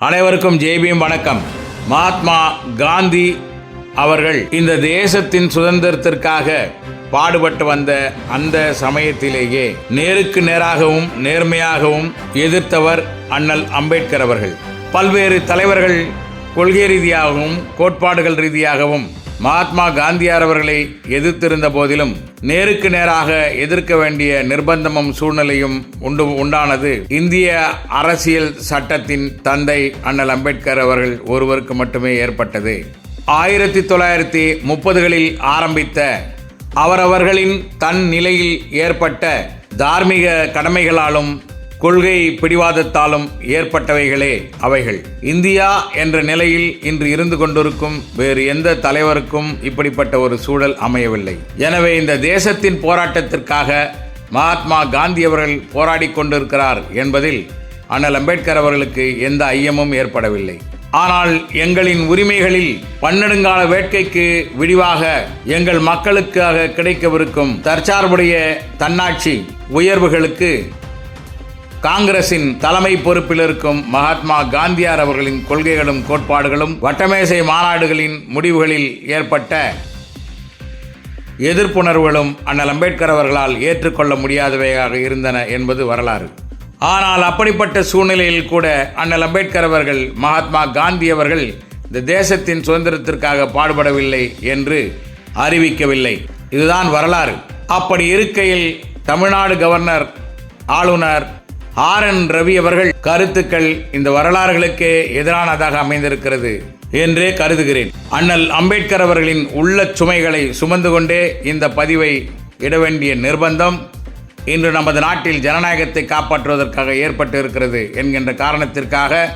அனைவருக்கும் ஜெய்பீம் வணக்கம். மகாத்மா காந்தி அவர்கள் இந்த தேசத்தின் சுதந்திரத்திற்காக பாடுபட்டு வந்த அந்த சமயத்திலேயே நேருக்கு நேராகவும் நேர்மையாகவும் எதிர்த்தவர் அண்ணல் அம்பேத்கர் அவர்கள். பல்வேறு தலைவர்கள் கொள்கை ரீதியாகவும் கோட்பாடுகள் ரீதியாகவும் மகாத்மா காந்தியார் அவர்களை எதிர்த்திருந்த போதிலும் நேருக்கு நேராக எதிர்க்க வேண்டிய நிர்பந்தமும் சூழ்நிலையும் உண்டு உண்டானது. இந்திய அரசியல் சட்டத்தின் தந்தை அண்ணல் அம்பேத்கர் அவர்கள் ஒருவருக்கு மட்டுமே ஏற்பட்டது. ஆயிரத்தி தொள்ளாயிரத்தி முப்பதுகளில் ஆரம்பித்த அவரவர்களின் தன் நிலையில் ஏற்பட்ட தார்மீக கடமைகளாலும் கொள்கை பிடிவாதத்தாலும் ஏற்பட்டவைகளே அவைகள். இந்தியா என்ற நிலையில் இன்று இருந்து கொண்டிருக்கும் வேறு எந்த தலைவருக்கும் இப்படிப்பட்ட ஒரு சூழல் அமையவில்லை. எனவே இந்த தேசத்தின் போராட்டத்திற்காக மகாத்மா காந்தி அவர்கள் போராடி கொண்டிருக்கிறார் என்பதில் அண்ணல் அம்பேத்கர் அவர்களுக்கு எந்த ஐயமும் ஏற்படவில்லை. ஆனால் எங்களின் உரிமைகளில் பன்னெடுங்கால வேட்கைக்கு விடிவாக எங்கள் மக்களுக்காக கிடைக்கவிருக்கும் தற்சார்புடைய தன்னாட்சி உயர்வுகளுக்கு காங்கிரசின் தலைமை பொறுப்பில் இருக்கும் மகாத்மா காந்தியார் அவர்களின் கொள்கைகளும் கோட்பாடுகளும் வட்டமேசை மாநாடுகளின் முடிவுகளில் ஏற்பட்ட எதிர்ப்புணர்வுகளும் அண்ணல் அம்பேத்கர் அவர்களால் ஏற்றுக்கொள்ள முடியாதவையாக இருந்தன என்பது வரலாறு. ஆனால் அப்படிப்பட்ட சூழ்நிலையில் கூட அண்ணல் அம்பேத்கர் அவர்கள் மகாத்மா காந்தி அவர்கள் இந்த தேசத்தின் சுதந்திரத்திற்காக பாடுபடவில்லை என்று அறிவிக்கவில்லை. இதுதான் வரலாறு. அப்படி இருக்கையில் தமிழ்நாடு கவர்னர் ஆளுநர் ஆர் என் ரவி அவர்கள் கருத்துக்கள் இந்த வரலாறுகளுக்கே எதிரானதாக அமைந்திருக்கிறது என்றே கருதுகிறேன். அண்ணல் அம்பேத்கர் அவர்களின் உள்ள சுமைகளை சுமந்து கொண்டே இந்த பதிவை இட வேண்டிய நிர்பந்தம் இன்று நமது நாட்டில் ஜனநாயகத்தை காப்பாற்றுவதற்காக ஏற்பட்டு இருக்கிறது என்கின்ற காரணத்திற்காக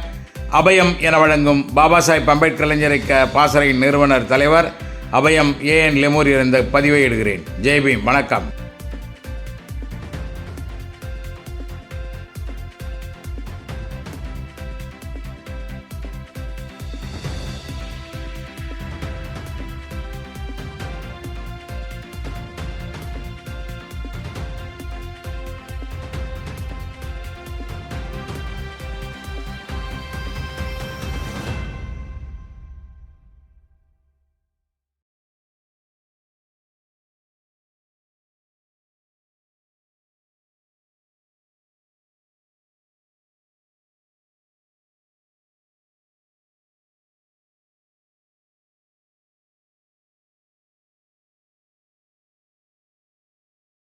அபயம் என வழங்கும் பாபா சாஹிப் அம்பேத்கர் இளைஞரிக்க பாசறையின் நிறுவனர் தலைவர் அபயம் ஏ என் லெமூரியர் இந்த பதிவை இடுகிறேன். ஜெய்பீம் வணக்கம்.